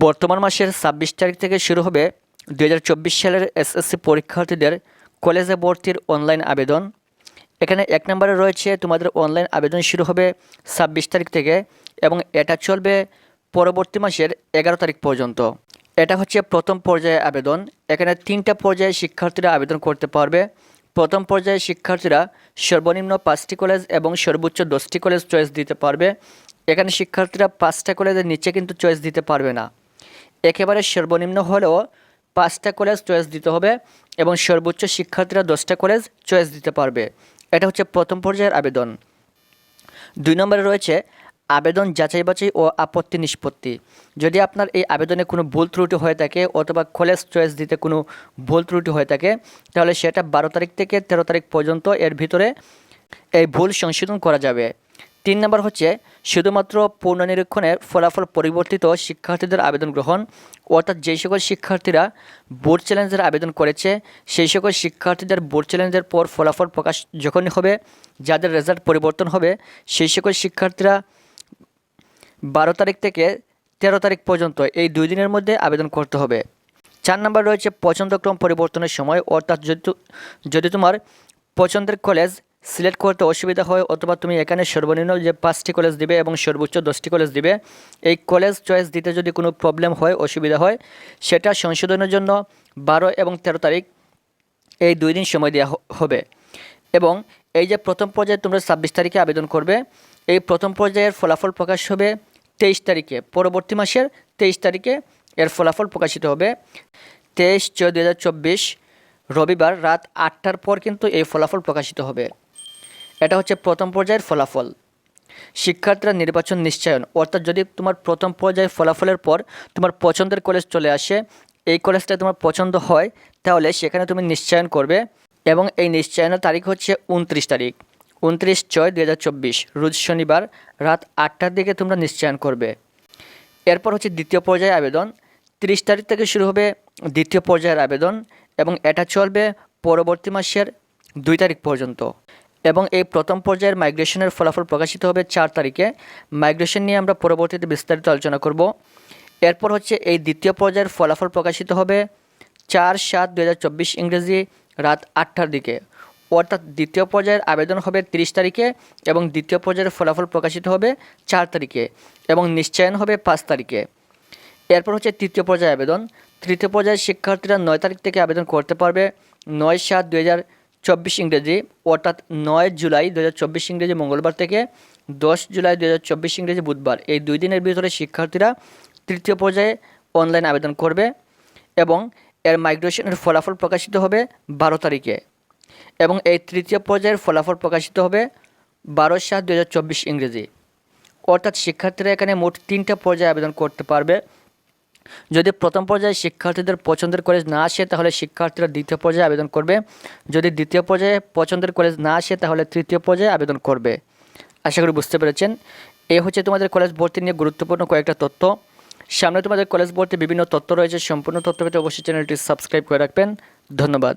বর্তমান মাসের ছাব্বিশ তারিখ থেকে শুরু হবে দু হাজার চব্বিশ সালের এসএসসি পরীক্ষার্থীদের কলেজে ভর্তির অনলাইন আবেদন। এখানে এক নম্বরে রয়েছে, তোমাদের অনলাইন আবেদন শুরু হবে ছাব্বিশ তারিখ থেকে এবং এটা চলবে পরবর্তী মাসের এগারো তারিখ পর্যন্ত। এটা হচ্ছে প্রথম পর্যায়ে আবেদন। এখানে তিনটা পর্যায়ে শিক্ষার্থীরা আবেদন করতে পারবে। প্রথম পর্যায়ে শিক্ষার্থীরা সর্বনিম্ন পাঁচটি কলেজ এবং সর্বোচ্চ দশটি কলেজ চয়েস দিতে পারবে। এখানে শিক্ষার্থীরা পাঁচটা কলেজের নিচে কিন্তু চয়েস দিতে পারবে না। একেবারে সর্বনিম্ন হলেও পাঁচটা কলেজ চয়েস দিতে হবে এবং সর্বোচ্চ শিক্ষার্থীরা দশটা কলেজ চয়েস দিতে পারবে। এটা হচ্ছে প্রথম পর্যায়ের আবেদন। দুই নম্বরে রয়েছে আবেদন যাচাই বাছাই ও আপত্তি নিষ্পত্তি। যদি আপনার এই আবেদনে কোনো ভুল ত্রুটি হয়ে থাকে অথবা কলেজ চয়েস দিতে কোনো ভুল ত্রুটি হয়ে থাকে, তাহলে সেটা বারো তারিখ থেকে তেরো তারিখ পর্যন্ত এর ভিতরে এই ভুল সংশোধন করা যাবে। তিন নম্বর হচ্ছে শুধুমাত্র পুনর্নিরীক্ষণের ফলাফল পরিবর্তিত শিক্ষার্থীদের আবেদন গ্রহণ, অর্থাৎ যেই সকল শিক্ষার্থীরা বোর্ড চ্যালেঞ্জের আবেদন করেছে, সেই সকল শিক্ষার্থীদের বোর্ড চ্যালেঞ্জের পর ফলাফল প্রকাশ যখনই হবে, যাদের রেজাল্ট পরিবর্তন হবে, সেই সকল শিক্ষার্থীরা বারো তারিখ থেকে তেরো তারিখ পর্যন্ত এই দুই দিনের মধ্যে আবেদন করতে হবে। চার নম্বর রয়েছে পছন্দক্রম পরিবর্তনের সময়, অর্থাৎ যদি যদি তোমার পছন্দের কলেজ সিলেক্ট করতে অসুবিধা হয় অথবা তুমি এখানে সর্বনিম্ন যে পাঁচটি কলেজ দিবে এবং সর্বোচ্চ দশটি কলেজ দিবে, এই কলেজ চয়েস দিতে যদি কোনো প্রবলেম হয়, অসুবিধা হয়, সেটা সংশোধনের জন্য বারো এবং তেরো তারিখ এই দুই দিন সময় দেওয়া হবে। এবং এই যে প্রথম পর্যায়ে তোমরা ছাব্বিশ তারিখে আবেদন করবে, এই প্রথম পর্যায়ের ফলাফল প্রকাশ হবে তেইশ তারিখে। পরবর্তী মাসের তেইশ তারিখে এর ফলাফল প্রকাশিত হবে তেইশ ছয় দু রবিবার রাত আটটার পর কিন্তু এই ফলাফল প্রকাশিত হবে। এটা হচ্ছে প্রথম পর্যায়ের ফলাফল। শিক্ষার্থীরা নির্বাচন নিশ্চয়ন। অর্থাৎ যদি তোমার প্রথম পর্যায়ের ফলাফলের পর তোমার পছন্দের কলেজ চলে আসে, এই কলেজটা তোমার পছন্দ হয়, তাহলে সেখানে তুমি নিশ্চয়ন করবে এবং এই নিশ্চয়নের তারিখ হচ্ছে উনত্রিশ তারিখ। উনত্রিশ ছয় দু রোজ শনিবার রাত আটটার দিকে তোমরা নিশ্চয়ন করবে। এরপর হচ্ছে দ্বিতীয় পর্যায়ে আবেদন। তিরিশ তারিখ থেকে শুরু হবে দ্বিতীয় পর্যায়ের আবেদন এবং এটা চলবে পরবর্তী মাসের দুই তারিখ পর্যন্ত। এবং এই প্রথম পর্যায়ের মাইগ্রেশনের ফলাফল প্রকাশিত হবে চার তারিখে। মাইগ্রেশন নিয়ে আমরা পরবর্তীতে বিস্তারিত আলোচনা করব। এরপর হচ্ছে এই দ্বিতীয় পর্যায়ের ফলাফল প্রকাশিত হবে চার সাত দু ইংরেজি রাত আটটার দিকে। অর্থাৎ দ্বিতীয় পর্যায়ের আবেদন হবে তিরিশ তারিখে এবং দ্বিতীয় পর্যায়ের ফলাফল প্রকাশিত হবে চার তারিখে এবং নিশ্চয়ন হবে পাঁচ তারিখে। এরপর হচ্ছে তৃতীয় পর্যায়ে আবেদন। তৃতীয় পর্যায়ের শিক্ষার্থীরা নয় তারিখ থেকে আবেদন করতে পারবে। নয় সাত দু চব্বিশ ইংরেজি, অর্থাৎ নয় জুলাই দু হাজার চব্বিশ ইংরেজি মঙ্গলবার থেকে দশ জুলাই দু হাজার চব্বিশ ইংরেজি বুধবার। এই দুই দিনের ভিতরে শিক্ষার্থীরা তৃতীয় পর্যায়ে অনলাইন আবেদন করবে এবং এর মাইগ্রেশনের ফলাফল প্রকাশিত হবে বারো তারিখে এবং এই তৃতীয় পর্যায়ের ফলাফল প্রকাশিত হবে বারো সাত দু ইংরেজি। অর্থাৎ শিক্ষার্থীরা এখানে মোট তিনটা পর্যায়ে আবেদন করতে পারবে। যদি প্রথম পর্যায়ে শিক্ষার্থীদের পছন্দের কলেজ না আসে, তাহলে শিক্ষার্থীরা দ্বিতীয় পর্যায়ে আবেদন করবে। যদি দ্বিতীয় পর্যায়ে পছন্দের কলেজ না আসে, তাহলে তৃতীয় পর্যায়ে আবেদন করবে। আশা করি বুঝতে পেরেছেন। এ হচ্ছে তোমাদের কলেজ ভর্তি নিয়ে গুরুত্বপূর্ণ কয়েকটা তথ্য। সামনে তোমাদের কলেজ ভর্তি বিভিন্ন তথ্য রয়েছে। সম্পূর্ণ তথ্য পেতে অবশ্যই চ্যানেলটি সাবস্ক্রাইব করে রাখবেন। ধন্যবাদ।